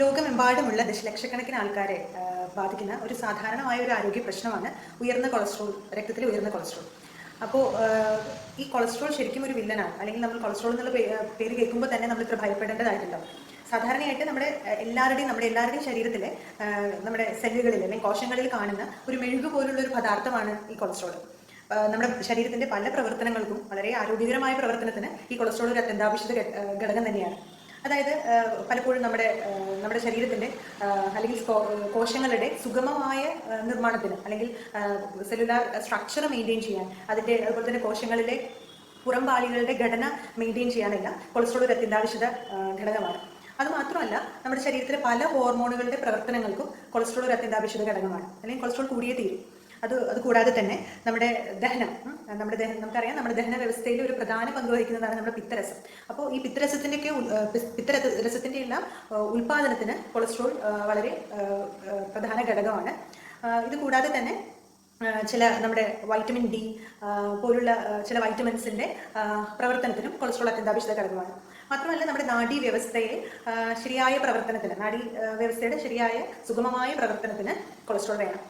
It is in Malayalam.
ലോകമെമ്പാടുമുള്ള ദശലക്ഷക്കണക്കിന് ആൾക്കാരെ ബാധിക്കുന്ന ഒരു സാധാരണമായ ഒരു ആരോഗ്യ പ്രശ്നമാണ് ഉയർന്ന കൊളസ്ട്രോൾ രക്തത്തിലെ ഉയർന്ന കൊളസ്ട്രോൾ. അപ്പോൾ ഈ കൊളസ്ട്രോൾ ശരിക്കും ഒരു വില്ലനാണ്. അല്ലെങ്കിൽ നമ്മൾ കൊളസ്ട്രോൾ എന്നുള്ള പേര് കേൾക്കുമ്പോൾ തന്നെ നമ്മൾ ഇത്ര ഭയപ്പെടേണ്ടതായിട്ടുണ്ടോ? സാധാരണയായിട്ട് നമ്മുടെ എല്ലാവരുടെയും നമ്മുടെ എല്ലാവരുടെയും ശരീരത്തിലെ നമ്മുടെ സെല്ലുകളിൽ അല്ലെങ്കിൽ കോശങ്ങളിൽ കാണുന്ന ഒരു മെഴുകു പോലുള്ള ഒരു പദാർത്ഥമാണ് ഈ കൊളസ്ട്രോൾ. നമ്മുടെ ശരീരത്തിന്റെ പല പ്രവർത്തനങ്ങൾക്കും വളരെ ആരോഗ്യകരമായ പ്രവർത്തനത്തിന് ഈ കൊളസ്ട്രോൾ ഒരു അത്യന്താപേക്ഷിത ഘടകം തന്നെയാണ്. അതായത് പലപ്പോഴും നമ്മുടെ നമ്മുടെ ശരീരത്തിന്റെ അല്ലെങ്കിൽ കോശങ്ങളുടെ സുഗമമായ നിർമ്മാണത്തിന് അല്ലെങ്കിൽ സെല്ലുലാർ സ്ട്രക്ചർ മെയിന്റെയിൻ ചെയ്യാൻ അതിന്റെ അതുപോലെ തന്നെ കോശങ്ങളിലെ പുറംപാളികളുടെ ഘടന മെയിന്റെയിൻ ചെയ്യാനെല്ലാം കൊളസ്ട്രോൾ ഒരു അത്യന്താപേക്ഷിത ഘടകമാണ്. അത് മാത്രമല്ല നമ്മുടെ ശരീരത്തിലെ പല ഹോർമോണുകളുടെ പ്രവർത്തനങ്ങൾക്കും കൊളസ്ട്രോൾ ഒരു അത്യന്താപേക്ഷിത ഘടകമാണ്. അല്ലെങ്കിൽ കൊളസ്ട്രോൾ കൂടിയേ തീരും. അത് അത് കൂടാതെ തന്നെ നമ്മുടെ ദഹനം നമ്മുടെ ദഹനം നമുക്കറിയാം നമ്മുടെ ദഹന വ്യവസ്ഥയിൽ ഒരു പ്രധാന പങ്ക് വഹിക്കുന്നതാണ് നമ്മുടെ പിത്തരസം. അപ്പോൾ ഈ പിത്തരസത്തിന്റെയൊക്കെ പിത്തരസത്തിന്റെ എല്ലാം ഉൽപാദനത്തിന് കൊളസ്ട്രോൾ വളരെ പ്രധാന ഘടകമാണ്. ഇത് കൂടാതെ തന്നെ ചില നമ്മുടെ വൈറ്റമിൻ ഡി പോലുള്ള ചില വൈറ്റമിൻസിന്റെ പ്രവർത്തനത്തിനും കൊളസ്ട്രോൾ അത്യന്താപേക്ഷിത ഘടകമാണ്. മാത്രമല്ല നമ്മുടെ നാഡീ വ്യവസ്ഥയെ ശരിയായ പ്രവർത്തനത്തിന് നാഡീ വ്യവസ്ഥയുടെ ശരിയായ സുഗമമായ പ്രവർത്തനത്തിന് കൊളസ്ട്രോൾ വേണം.